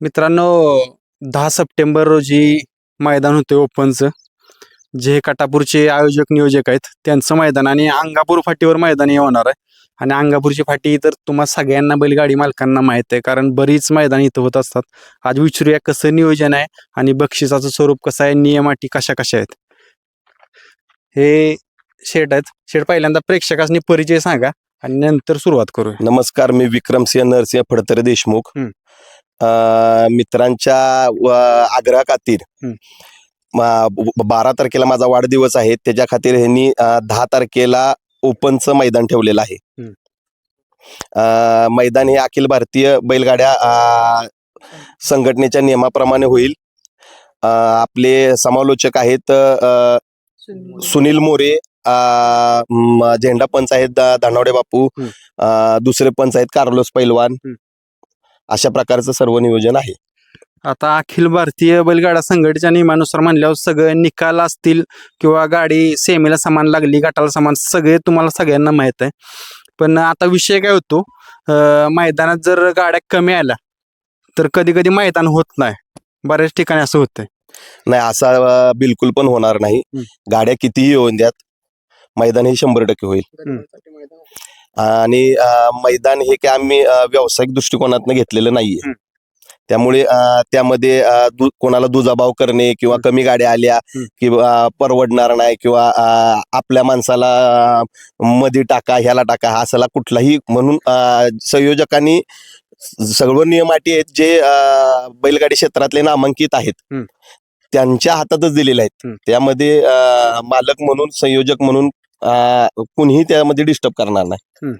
मित्रांनो दहा सप्टेंबर रोजी मैदान होते ओपनचं. जे काटापूरचे आयोजक नियोजक आहेत त्यांचं मैदान आणि अंगापूर फाटीवर मैदान हे होणार आहे. आणि अंगापूरची फाटी तर तुम्हा सगळ्यांना बैलगाडी मालकांना माहीत आहे कारण बरीच मैदान इथं होत असतात. आज विचारूया कसं नियोजन आहे आणि बक्षिसाचं स्वरूप कसं आहे नियम अटी कशा कशा आहेत? हे शेट आहेत. शेट पहिल्यांदा प्रेक्षकांनी परिचय सांगा आणि नंतर सुरुवात करूया. नमस्कार मी विक्रमसिंह नरसिंह फडतरे देशमुख. मित्रांच्या आग्रह खातीर बारा तारखेला माझा वाढदिवस आहे. त्याच्या खातीर ह्यांनी दहा तारखेला ओपनचं मैदान ठेवलेलं आहे. मैदान हे अखिल भारतीय बैलगाड्या संघटनेच्या नियमाप्रमाणे होईल. आपले समालोचक आहेत सुनील मोरे झेंडा पंच आहेत धानवडे बापू दुसरे पंच आहेत कार्लोस पैलवान. अशा प्रकारचं सर्व नियोजन आहे. आता अखिल भारतीय बैलगाडा संघटनेच्या नियमानुसार म्हणल्यावर सगळे निकाल असतील किंवा गाडी सेमीला समान लागली गटाला समान सगळे तुम्हाला सगळ्यांना माहीत आहे. पण आता विषय काय होतो मैदानात जर गाड्या कमी आल्या तर कधी कधी मैदान होत नाही. बऱ्याच ठिकाणी असं होतंय. नाही असा बिलकुल पण होणार नाही. गाड्या कितीही येऊन द्यात मैदान हे शंभर टक्के होईल. आणि मैदान हे काय आम्ही व्यावसायिक दृष्टिकोनातनं घेतलेलं नाहीये. त्यामुळे त्यामध्ये कोणाला दुजाभाव करणे किंवा. कमी गाड्या आल्या. किंवा परवडणार नाही किंवा आपल्या माणसाला मध्ये टाका ह्याला टाका हा असला कुठलाही म्हणून संयोजकांनी सर्व नियम अटी आहेत जे बैलगाडी क्षेत्रातले नामांकित आहेत. त्यांच्या हातातच दिलेले आहेत. त्यामध्ये मालक म्हणून संयोजक म्हणून कुणीही त्यामध्ये डिस्टर्ब करणार नाही.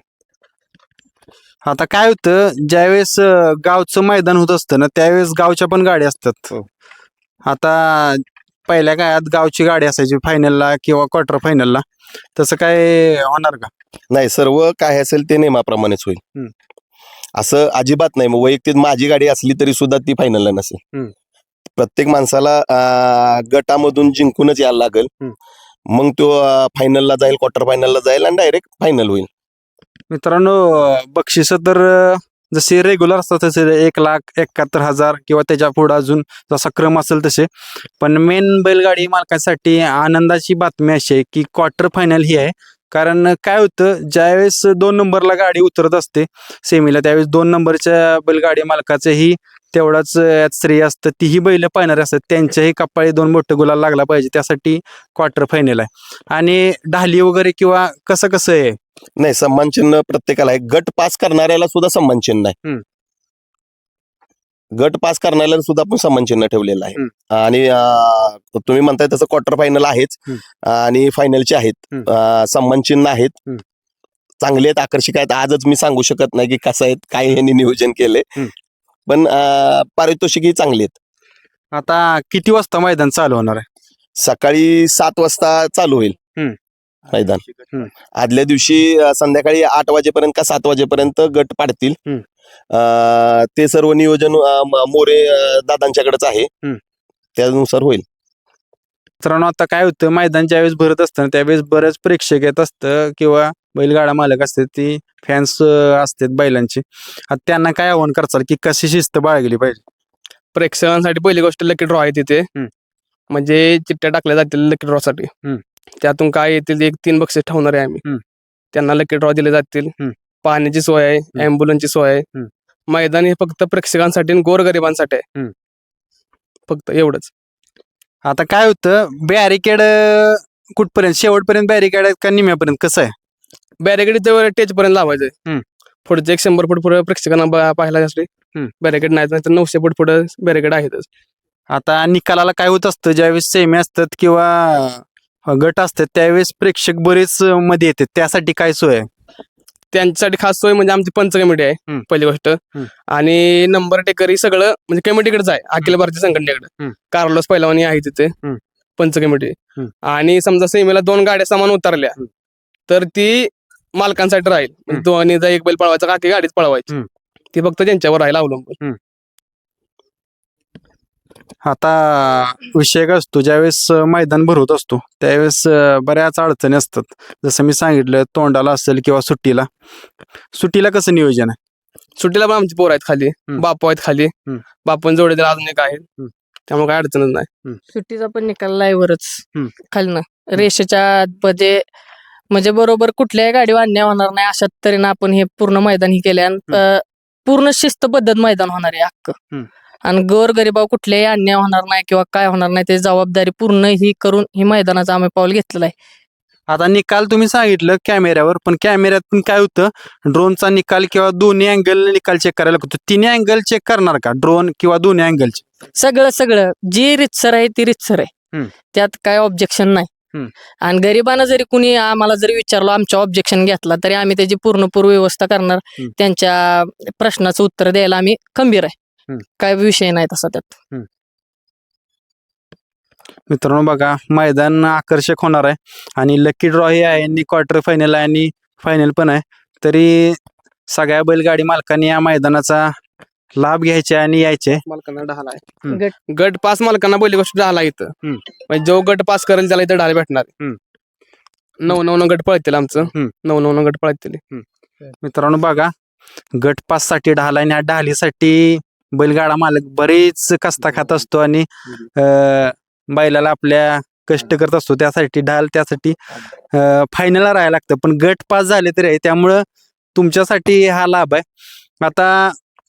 आता काय होतं ज्यावेळेस अं, गावचं मैदान होत असतं ना त्यावेळेस गावच्या पण गाड्या असतात. हो. आता पहिल्या काळात गावची गाडी असायची फायनलला किंवा क्वार्टर फायनलला तसं काय होणार का? नाही सर्व काय असेल ते नियमाप्रमाणेच होईल. असं अजिबात नाही. मग वैयक्तिक माझी गाडी असली तरी सुद्धा ती फायनलला नसेल. प्रत्येक माणसाला अं, गटामधून जिंकूनच यायला लागेल. मग तो फायनलला जाईल क्वार्टर फायनलला जाईल आणि डायरेक्ट फायनल होईल. मित्रांनो बक्षिस तर अं, जसे रेग्युलर असतात तसे एक लाख एकाहत्तर हजार किंवा त्याच्या पुढे अजून जसा क्रम असेल तसे. पण मेन बैलगाडी मालकांसाठी आनंदाची बातमी अशी आहे की क्वार्टर फायनल ही आहे. कारण काय होतं ज्यावेळेस दोन नंबरला गाडी उतरत असते सेमीला त्यावेळेस दोन नंबरच्या बैलगाडी मालकाचंही तेवढाच यात श्रेय असतं तीही बैल पाहणारे असतात त्यांच्याही कपाळी दोन मोठे गुलाल लागला पाहिजे त्यासाठी क्वार्टर फायनल आहे आणि ढाली वगैरे किंवा कसं कसं आहे नाही सन्मान चिन्ह प्रत्येकाला आहे गट पास करणाऱ्याला सुद्धा सन्मान चिन्ह आहे. गट पास करणाऱ्याला सुद्धा आपण सन्मान चिन्ह ठेवलेलं आहे. आणि अं, तुम्ही म्हणताय तसं क्वार्टर फायनल आहेच. आणि फायनलचे आहेत. अं, सन्मान चिन्ह आहेत. चांगले आहेत आकर्षक आहेत आजच मी सांगू शकत नाही की कसं आहेत काय ह्यांनी नियोजन केले. पण अं, पारितोषिकही चांगली आहेत आता किती वाजता मैदान चालू होणार आहे सकाळी सात वाजता चालू होईल. मैदान. आदल्या दिवशी अं, संध्याकाळी आठ वाजेपर्यंत का सात वाजेपर्यंत गट पाडतील. अं, ते सर्व नियोजन अं, म- मोरे अं, दादांच्याकडेच आहे. त्यानुसार होईल मित्रांनो आता काय होतं मैदान ज्यावेळेस भरत असतं त्यावेळेस बरेच प्रेक्षक येत असतं किंवा बैलगाडा मालक असते ती फॅन्स असतात बैलांची. आता त्यांना काय आव्हान करचाल की कशी शिस्त बाळगली पाहिजे? प्रेक्षकांसाठी पहिली गोष्ट लकी ड्रॉ आहे तिथे. हम्म. म्हणजे चिठ्ठ्या टाकल्या जातील लकी ड्रॉ साठी. हम्म. त्यातून काय येतील एक तीन बक्षीस ठेवणार आहे आम्ही. त्यांना लकी ड्रॉ दिले जातील. हम्म. पाण्याची सोय आहे अँब्युलन्सची सोय आहे. हम्म. मैदान हे फक्त प्रेक्षकांसाठी आणि गोरगरिबांसाठी आहे. हम्म. फक्त एवढंच. आता काय होतं बॅरिकेड कुठपर्यंत? शेवटपर्यंत बॅरिकेड आहेत का निम्यापर्यंत? कसं आहे? बॅरिकेड ते टेच पर्यंत लावायचंय हम्म. पुढचे एक शंभर फूट पुढे प्रेक्षकांना ब- पाहायला हम्म. बॅरिकेड नाही तर नऊशे फूट पुढे बॅरिकेड आहेतच आता निकालाला काय होत असतं ज्यावेळेस सेमी असतात किंवा गट असतात त्यावेळेस प्रेक्षक बरेच मध्ये येतात त्यासाठी काय सोय आहे त्यांच्यासाठी खास सोय म्हणजे आमची पंच कमिटी आहे हम्म. पहिली गोष्ट हम्म. आणि नंबर टेकर ही सगळं म्हणजे कमिटीकडेच आहे अखिल भारतीय संघटनेकडे हम्म. कार्लोस पहिलवानी आहे तिथे हम्म. पंच कमिटी हम्म. आणि समजा सेमीला दोन गाड्या समान उतरल्या हम्म. तर ती मालकांसाठी राहील. म्हणजे. दोन्हीचा एक बैल पळवायचा काकी गाडीच पळवायची. ती फक्त त्यांच्यावर राहील अवलंबून. आता विषय काय असतो ज्यावेळेस मैदान भरवत असतो त्यावेळेस बऱ्याच अडचणी असतात. जसं मी सांगितलं तोंडाला असेल किंवा सुट्टीला. सुट्टीला कसं नियोजन आहे? सुट्टीला पण आमची पोर आहेत खाली. बापू आहेत खाली. बापून जोडीदार अजून एक आहेत. त्यामुळे काय अडचणच नाही. सुट्टीचा पण निकाल लाईव्हरच. खालनं. रेषेच्या मध्ये म्हणजे बरोबर कुठल्याही गाडीवर अन्याय होणार नाही अशा तऱ्हेनं आपण हे पूर्ण मैदान हे केले आणि पूर्ण शिस्तबद्ध मैदान होणार आहे हम्म. आणि गोर गरीबाव कुठल्याही अन्याय होणार नाही किंवा काय होणार नाही ते जबाबदारी पूर्ण ही करून ही मैदानाचं आम्ही पाऊल घेतलेलं आहे. आता निकाल तुम्ही सांगितलं कॅमेऱ्यावर पण कॅमेऱ्यात पण काय होतं? ड्रोनचा निकाल किंवा दोन्ही अँगल निकाल चेक करायला लागतो. तिन्ही अँगल चेक करणार का? ड्रोन किंवा दोन्ही अँगलचे सगळं सगळं. जी रितसर आहे ती रितसर आहे. त्यात काय ऑब्जेक्शन नाही. आणि गरिबांना जरी कुणी आम्हाला जरी विचारलं आमच्या ऑब्जेक्शन घेतला तरी आम्ही त्याची पूर्णपूर व्यवस्था करणार. त्यांच्या प्रश्नाचं उत्तर द्यायला आम्ही खंबीर आहे. काय विषय नाही तसा त्यात. मित्रांनो बघा मैदान आकर्षक होणार आहे. आणि लकी ड्रॉ हे आहे आणि क्वार्टर फायनल आहे आणि फायनल पण आहे. तरी सगळ्या बैलगाडी मालकांनी या मैदानाचा लाभ घ्यायचे आणि यायचे. मालकांना ढाल आहे हम्म. गट. गट पास मालकांना पहिली गोष्ट ढाल आहे इथं. हम्म. म्हणजे जो गट पास करेल त्याला इथं ढाल भेटणार. हम्म. नऊ नऊ नऊ गट पळतील आमचं. हम्म. नऊ नऊ नऊ गट पळतील. मित्रांनो बघा गट पाससाठी ढाल आणि ह्या ढालीसाठी बैलगाडा मालक बरेच कष्टा खात असतो आणि अं, बैलाला आपल्या कष्ट करत असतो. त्यासाठी ढाल त्यासाठी फायनलला राहायला लागतं. पण गट पास झाले तरी आहे. त्यामुळं तुमच्यासाठी हा लाभ आहे. आता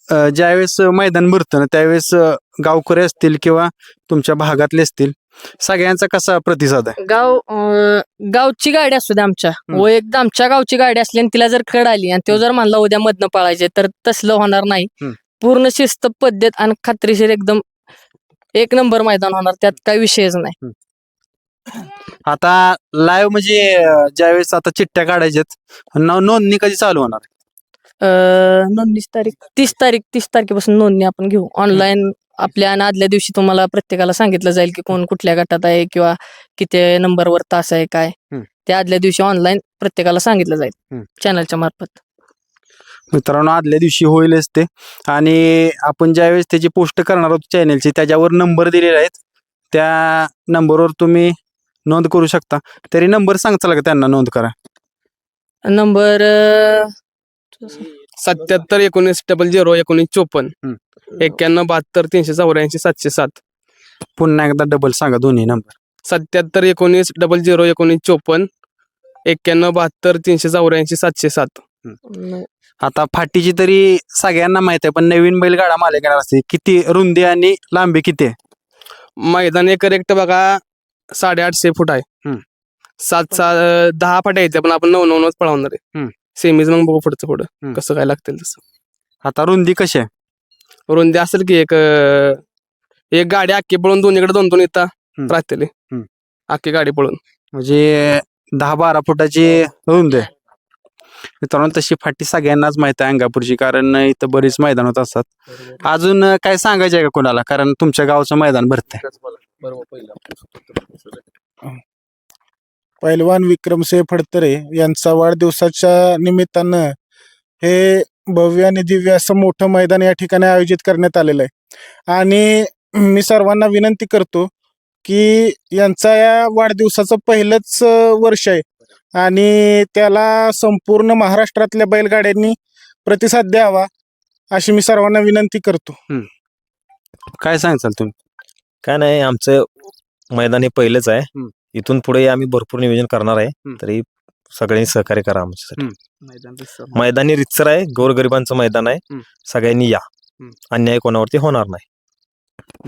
अं, ज्यावेळेस मैदान भरतं ना त्यावेळेस अं, गावकरी असतील किंवा तुमच्या भागातले असतील सगळ्यांचा कसा प्रतिसाद आहे? गाव अं, गावची गाडी असू दे आमच्या. हम्म. व एकदा आमच्या गावची गाडी असली आणि तिला जर कड आली आणि तो जर म्हणला उद्या मधनं पळायचे तर तसलं होणार नाही. पूर्ण शिस्त पद्धत आणि खात्रीशीर एकदम एक नंबर मैदान होणार त्यात काही विषयच नाही. आता लाईव्ह म्हणजे अं, ज्यावेळेस आता चिठ्ठ्या काढायच्यात नो- नोंदणी कधी चालू होणार? अं, नोंदणीची तारीख तीस तारीख तीस तारखेपासून नोंदणी आपण घेऊ. ऑनलाईन आपल्या आणि आदल्या दिवशी तुम्हाला प्रत्येकाला सांगितलं जाईल की कोण कुठल्या गटात आहे किंवा किती नंबरवर तास आहे काय. हम्म. ते आदल्या दिवशी ऑनलाईन प्रत्येकाला सांगितलं जाईल हम्म. चॅनलच्या मार्फत. मित्रांनो आदल्या दिवशी होईलच ते. आणि आपण ज्यावेळेस त्याची पोस्ट करणार आहोत चॅनेलची त्याच्यावर नंबर दिलेले आहेत. त्या नंबरवर तुम्ही नोंद करू शकता. तरी नंबर सांगचाल का त्यांना नोंद करा? नंबर सत्याहत्तर एकोणीस डबल झिरो एकोणीस चोपन्न. एक्क्याण्णव बहात्तर तीनशे चौऱ्याऐंशी सातशे सात. पुन्हा एकदा डबल सांगा दोन्ही नंबर सत्याहत्तर एकोणीस डबल झिरो एकोणीस चोपन्न. एक्क्याण्णव बहात्तर तीनशे चौऱ्याऐंशी सातशे सात. आता फाटीची तरी सगळ्यांना माहीत आहे पण नवीन बैलगाडा मालिका असते. किती रुंदी आणि लांबी किती आहे? मैदान एक करेक्ट बघा साडेआठशे फूट आहे. सात सात दहा फाट्या येते पण आपण नऊ नऊ नऊच पळवणार आहे. सेमीज मग बघू पुढचं पुढं. हम्म. कसं काय लागतील तसं. आता रुंदी कशी आहे? रुंदी असेल की एक अं, एक गाडी अख्खी पळून दोन्हीकडे दोन दोन येता राहतील. हम्म. अख्खी गाडी पळून. म्हणजे दहा बारा फुटाची रुंदी आहे. मित्रांनो तशी फाटी सगळ्यांनाच माहीत आहे अंगापूरची कारण इथं बरीच मैदान होत असतात. अजून काय सांगायचं आहे का कोणाला? कारण तुमच्या गावचं मैदान भरतंय. पैलवान विक्रमसिंह फडतरे यांचा वाढदिवसाच्या निमित्तानं हे भव्य आणि दिव्य असं मोठं मैदान या ठिकाणी आयोजित करण्यात आलेलं आहे. आणि मी सर्वांना विनंती करतो की यांचा या वाढदिवसाचं पहिलंच वर्ष आहे. आणि त्याला संपूर्ण महाराष्ट्रातल्या बैलगाड्यांनी प्रतिसाद द्यावा अशी मी सर्वांना विनंती करतो. काय सांगचाल तुम्ही? काय नाही आमचं मैदान हे पहिलंच आहे. इथून पुढे आम्ही भरपूर नियोजन करणार आहे. तरी सगळ्यांनी सहकार्य करा आमच्यासाठी. मैदानी रितसर आहे. गोरगरिबांचं मैदान आहे. सगळ्यांनी या. अन्याय कोणावरती होणार नाही.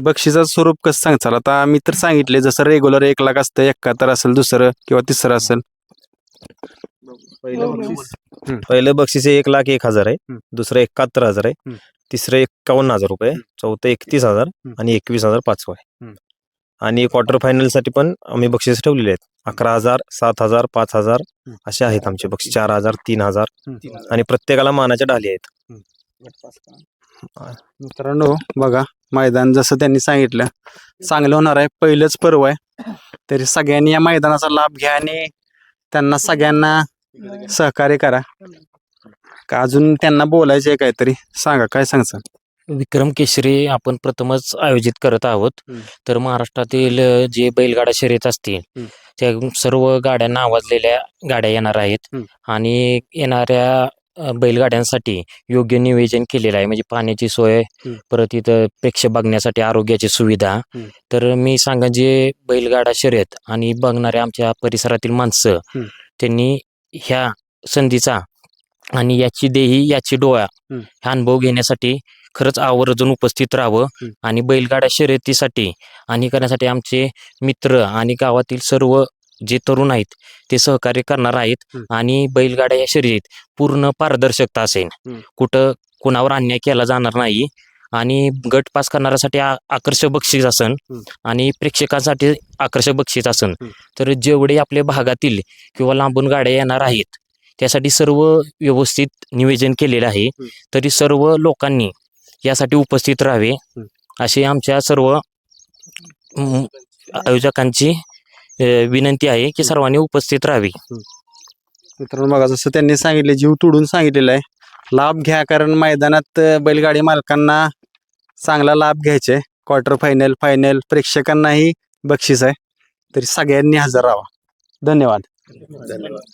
बक्षिसाचं स्वरूप कसं सांगचाल आता मी तर सांगितले जसं रेग्युलर एक लाख असतं एकाहत्तर असेल दुसरं किंवा तिसरं असेल. पहिलं बक्षीस. हे एक लाख एक हजार आहे. दुसरं एकाहत्तर हजार आहे. तिसरं एक्कावन्न हजार रुपये चौथं एकतीस हजार. आणि एकवीस हजार पाचवं आहे. आणि क्वार्टर फायनलसाठी पण आम्ही बक्षीस ठेवलेले आहेत. अकरा हजार सात हजार पाच हजार. असे आहेत आमचे बक्षीस. चार हजार तीन हजार. आणि प्रत्येकाला मानाच्या ढाली आहेत. मित्रांनो बघा मैदान जसं त्यांनी सांगितलं चांगलं होणार आहे. पहिलंच पर्व आहे. तरी सगळ्यांनी या मैदानाचा लाभ घ्या आणि त्यांना सगळ्यांना सहकार्य करा. का अजून त्यांना बोलायचं आहे काहीतरी? सांगा काय सांगचाल विक्रम केसरी आपण प्रथमच आयोजित करत आहोत हम्म. तर महाराष्ट्रातील अ, जे बैलगाडा शर्यत असतील हम्म. त्या सर्व गाड्यांना आवाजलेल्या गाड्या येणार आहेत हम्म. आणि येणाऱ्या अ, बैलगाड्यांसाठी योग्य नियोजन केलेलं आहे म्हणजे पाण्याची सोय. परत इथं प्रेक्षक बघण्यासाठी आरोग्याची सुविधा. तर मी सांगा जे बैलगाडा शर्यत आणि बघणारे आमच्या परिसरातील माणसं. त्यांनी ह्या संधीचा आणि याची देही याची डोळा. हा अनुभव घेण्यासाठी खरंच आवर्जून उपस्थित राहावं. आणि बैलगाडा शर्यतीसाठी आणि करण्यासाठी आमचे मित्र आणि गावातील सर्व जे तरुण आहेत ते सहकार्य करणार आहेत. आणि बैलगाड्या या शर्यतीत पूर्ण पारदर्शकता असेल. कुठं कुणावर अन्याय केला जाणार नाही आणि गट पास करणाऱ्यासाठी आकर्षक बक्षीस असन. आणि प्रेक्षकांसाठी आकर्षक बक्षीस असन. तर जेवढे आपल्या भागातील किंवा लांबून गाड्या येणार आहेत त्यासाठी सर्व व्यवस्थित नियोजन केलेलं आहे. तरी सर्व लोकांनी यासाठी उपस्थित राहावे. अशी आमच्या सर्व आयोजकांची विनंती आहे की सर्वांनी उपस्थित राहावी. मित्रांनो बघा जसं त्यांनी सांगितले जीव तोडून सांगितलेलं आहे. लाभ घ्या कारण मैदानात बैलगाडी मालकांना चांगला लाभ घ्यायचे. क्वार्टर फायनल फायनल प्रेक्षकांनाही बक्षीस आहे. तरी सगळ्यांनी हजर राहावा. धन्यवाद. धन्यवाद.